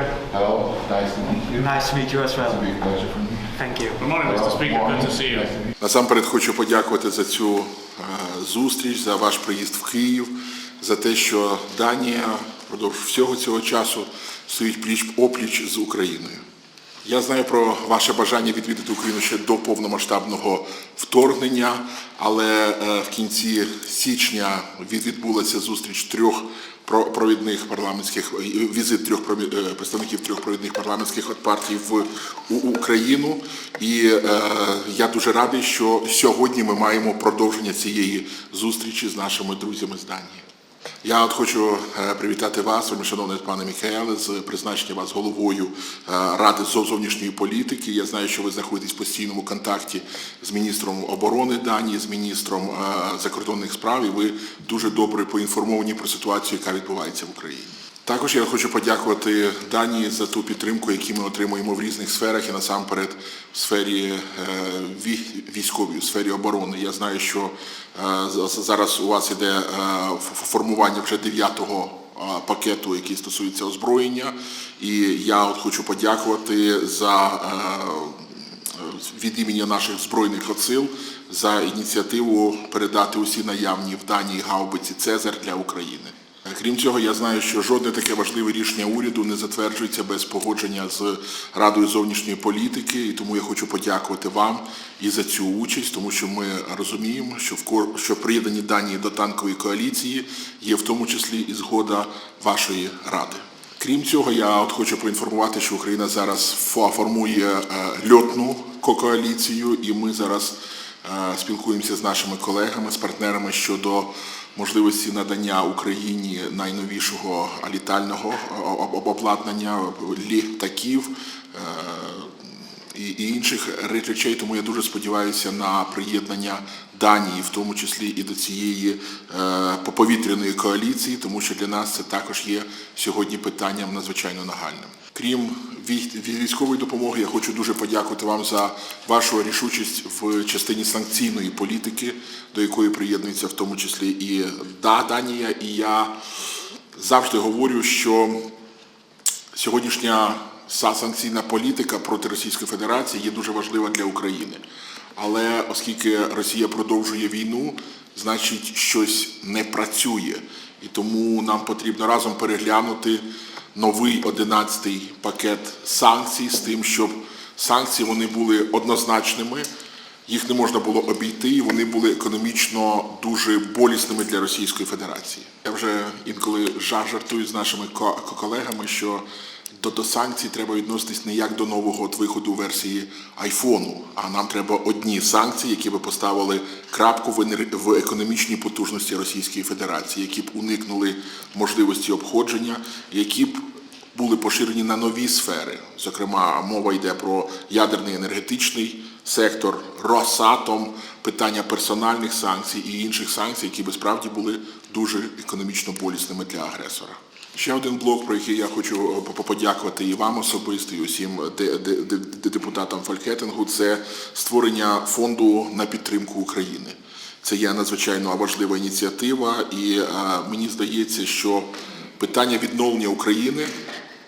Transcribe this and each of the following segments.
Chair. Hello, nice to meet you. Nice to meet you as well. Big pleasure for me. Thank you. Good morning, Mr. Speaker. Good to see you. Nice to meet Насамперед хочу подякувати за цю е, зустріч, за ваш приїзд в Київ, за те, що Данія впродовж всього цього часу стоїть пліч опліч з Україною. Я знаю про ваше бажання відвідати Україну ще до повномасштабного вторгнення, але е, в кінці січня відбулася зустріч трьох про- провідних парламентських е, візит трьох е, представників трьох провідних парламентських партій в Україну. І я дуже радий, що сьогодні ми маємо продовження цієї зустрічі з нашими друзями з Данії. Я от хочу е, привітати вас, шановний пане Міхаеле, з призначення вас головою е, Ради зов- зовнішньої політики. Я знаю, що ви знаходитесь в постійному контакті з міністром оборони Данії, з міністром е, закордонних справ, і ви дуже добре поінформовані про ситуацію, яка відбувається в Україні. Також я хочу подякувати Данії за ту підтримку, яку ми отримуємо в різних сферах, і насамперед в сфері е, військовій, в сфері оборони. Я знаю, що е, зараз у вас іде е, формування вже дев'ятого е, пакету, який стосується озброєння. І я от хочу подякувати за від імені наших збройних сил за ініціативу передати усі наявні в Данії гаубиці Цезар для України. Крім цього, я знаю, що жодне таке важливе рішення уряду не затверджується без погодження з Радою зовнішньої політики, і тому я хочу подякувати вам і за цю участь, тому що ми розуміємо, що в що приєднані Данії до танкової коаліції є в тому числі і згода вашої ради. Крім цього, я от хочу поінформувати, що Україна зараз фо- формує е, льотну ко- коаліцію, і ми зараз е, спілкуємося з нашими колегами, з партнерами щодо можливості надання Україні найновішого літального е, обладнання літаків. е, і, інших речей, тому я дуже сподіваюся на приєднання Данії, в тому числі і до цієї е, повітряної коаліції, тому що для нас це також є сьогодні питанням надзвичайно нагальним. Крім вій- вій- військової допомоги, я хочу дуже подякувати вам за вашу рішучість в частині санкційної політики, до якої приєднується в тому числі і Данія. І я завжди говорю, що Сьогоднішня санкційна політика проти Російської Федерації є дуже важлива для України. Але оскільки Росія продовжує війну, значить щось не працює. І тому нам потрібно разом переглянути новий 11-й пакет санкцій з тим, щоб санкції вони були однозначними, їх не можна було обійти, і вони були економічно дуже болісними для Російської Федерації. Я вже інколи жар- жартую з нашими ко- ко- колегами, що до, до санкцій треба відноситись не як до нового от виходу версії айфону, а нам треба одні санкції, які би поставили крапку в, енер- в економічній потужності Російської Федерації, які б уникнули можливості обходження, які б були поширені на нові сфери. Зокрема, мова йде про ядерний енергетичний сектор, Росатом, питання персональних санкцій і інших санкцій, які би справді були дуже економічно болісними для агресора. Ще один блок, про який я хочу е, подякувати і вам особисто, і усім де- депутатам Фалькетингу, це створення фонду на підтримку України. Це є надзвичайно важлива ініціатива, і е, мені здається, що питання відновлення України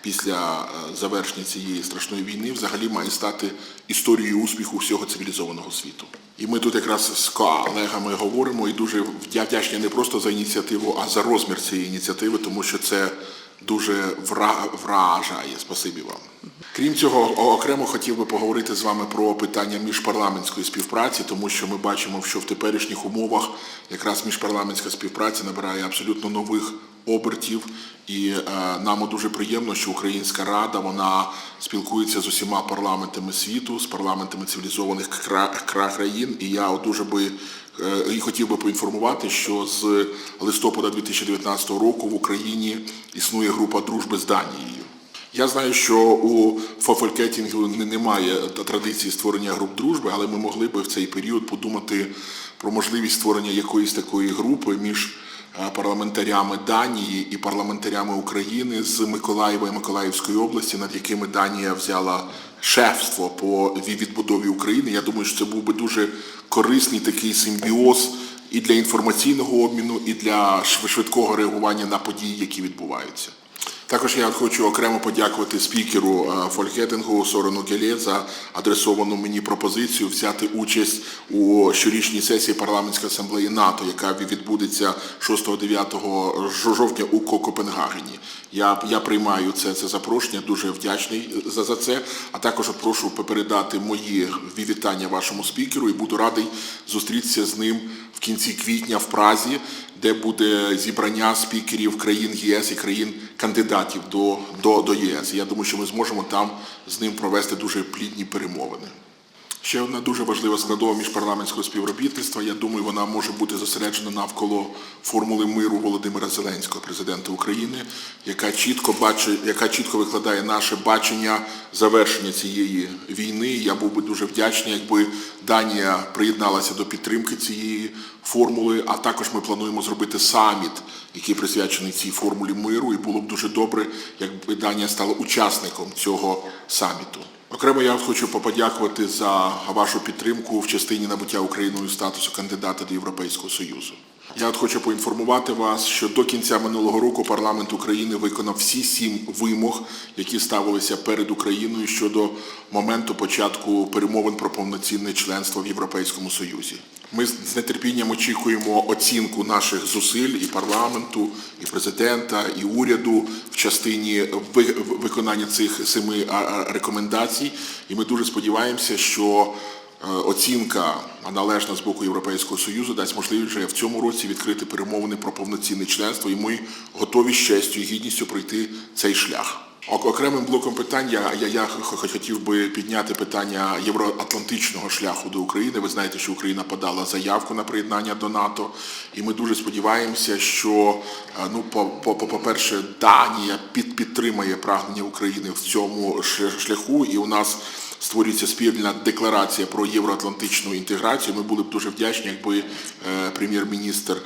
після е, завершення цієї страшної війни взагалі має стати історією успіху всього цивілізованого світу. І ми тут якраз з колегами говоримо і дуже вдя- вдячні не просто за ініціативу, а за розмір цієї ініціативи, тому що це дуже вражає. Спасибі вам. Крім цього, окремо хотів би поговорити з вами про питання міжпарламентської співпраці, тому що ми бачимо, що в теперішніх умовах якраз міжпарламентська співпраця набирає абсолютно нових обертів, і е, нам дуже приємно, що Українська Рада вона спілкується з усіма парламентами світу, з парламентами цивілізованих кра- кра- країн. І я дуже би е, і хотів би поінформувати, що з листопада 2019 року в Україні існує група дружби з Данією. Я знаю, що у Фофолькетінгу немає традиції створення груп дружби, але ми могли би в цей період подумати про можливість створення якоїсь такої групи між е, парламентарями Данії і парламентарями України з Миколаєва і Миколаївської області, над якими Данія взяла шефство по відбудові України. Я думаю, що це був би дуже корисний такий симбіоз і для інформаційного обміну, і для швидкого реагування на події, які відбуваються. Також я хочу окремо подякувати спікеру е, Фолькетингу Сорену Гелє за адресовану мені пропозицію взяти участь у щорічній сесії парламентської асамблеї НАТО, яка відбудеться 6-9 жовтня у Ко- Копенгагені. Я, я приймаю це, це запрошення, дуже вдячний за, за це. А також прошу передати мої вітання вашому спікеру і буду радий зустрітися з ним кінці квітня в Празі, де буде зібрання спікерів країн ЄС і країн кандидатів до, до, до ЄС. Я думаю, що ми зможемо там з ним провести дуже плідні перемовини. Ще одна дуже важлива складова міжпарламентського співробітництва. Я думаю, вона може бути зосереджена навколо формули миру Володимира Зеленського, президента України, яка чітко бачить, яка чітко викладає наше бачення завершення цієї війни. Я був би дуже вдячний, якби Данія приєдналася до підтримки цієї формули. А також ми плануємо зробити саміт, який присвячений цій формулі миру. І було б дуже добре, якби Данія стала учасником цього саміту. Окремо я хочу подякувати за вашу підтримку в частині набуття Україною статусу кандидата до Європейського Союзу. Я от хочу поінформувати вас, що до кінця минулого року парламент України виконав всі сім вимог, які ставилися перед Україною щодо моменту початку перемовин про повноцінне членство в Європейському Союзі. Ми з нетерпінням очікуємо оцінку наших зусиль і парламенту, і президента, і уряду в частині ви- виконання цих семи рекомендацій. І ми дуже сподіваємося, що оцінка належна з боку Європейського Союзу дасть можливість вже в цьому році відкрити перемовини про повноцінне членство, і ми готові з честю і гідністю пройти цей шлях. Ок- Окремим блоком питань я, я, я хотів би підняти питання євроатлантичного шляху до України. Ви знаєте, що Україна подала заявку на приєднання до НАТО, і ми дуже сподіваємося, що е, ну, по, по, по- по-перше, Данія під, підтримає прагнення України в цьому шляху, і у нас створюється спільна декларація про євроатлантичну інтеграцію. Ми були б дуже вдячні, якби е, прем'єр-міністр.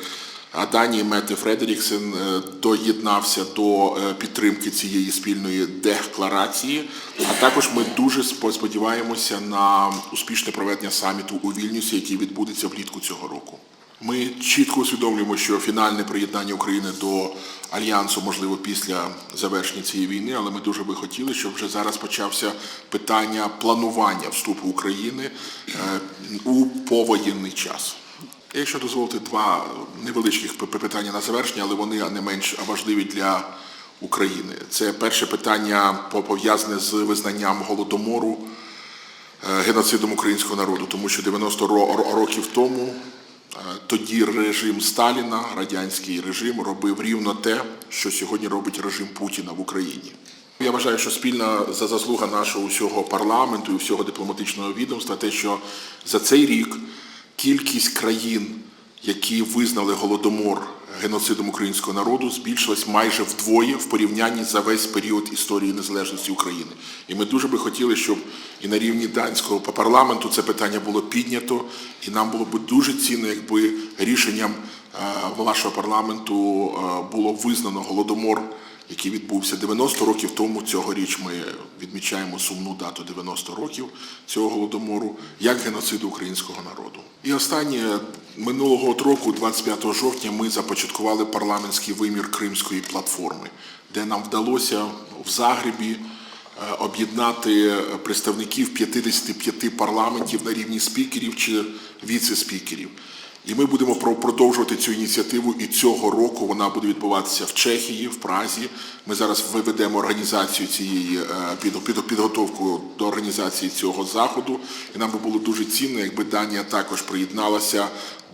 А Данії Метте Фредеріксен е, доєднався до е, підтримки цієї спільної декларації. А також ми дуже сподіваємося на успішне проведення саміту у Вільнюсі, який відбудеться влітку цього року. Ми чітко усвідомлюємо, що фінальне приєднання України до альянсу можливо після завершення цієї війни, але ми дуже би хотіли, щоб вже зараз почався питання планування вступу України е, у повоєнний час. Якщо дозволити два невеличких питання на завершення, але вони не менш важливі для України. Це перше питання пов'язане з визнанням голодомору е, геноцидом українського народу, тому що 90 ро- ро- років тому тоді режим Сталіна, радянський режим, робив рівно те, що сьогодні робить режим Путіна в Україні. Я вважаю, що спільна за заслуга нашого усього парламенту і всього дипломатичного відомства, те, що за цей рік кількість країн, які визнали голодомор геноцидом українського народу, збільшилась майже вдвоє в порівнянні за весь період історії незалежності України. І ми дуже би хотіли, щоб і на рівні данського парламенту це питання було піднято, і нам було б дуже цінно, якби рішенням е, вашого парламенту е, було визнано голодомор який відбувся 90 років тому. Цьогоріч ми відмічаємо сумну дату 90 років цього голодомору як геноциду українського народу. І останнє минулого року, 25 жовтня, ми започаткували парламентський вимір Кримської платформи, де нам вдалося в Загребі е, об'єднати представників 55 парламентів на рівні спікерів чи віце-спікерів. І ми будемо продовжувати цю ініціативу. І цього року вона буде відбуватися в Чехії, в Празі. Ми зараз виведемо організацію цієї е, під, під, підготовку до організації цього заходу. І нам би було дуже цінно, якби Данія також приєдналася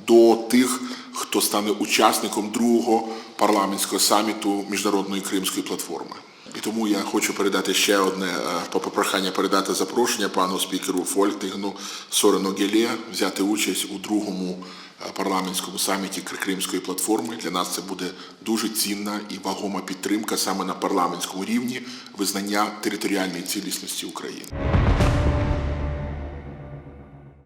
до тих, хто стане учасником другого парламентського саміту міжнародної кримської платформи. І тому я хочу передати ще одне прохання попрохання передати запрошення пану спікеру Фольтигну Сорену Гелє взяти участь у другому е, парламентському саміті Кр- Кримської платформи. Для нас це буде дуже цінна і вагома підтримка саме на парламентському рівні визнання територіальної цілісності України.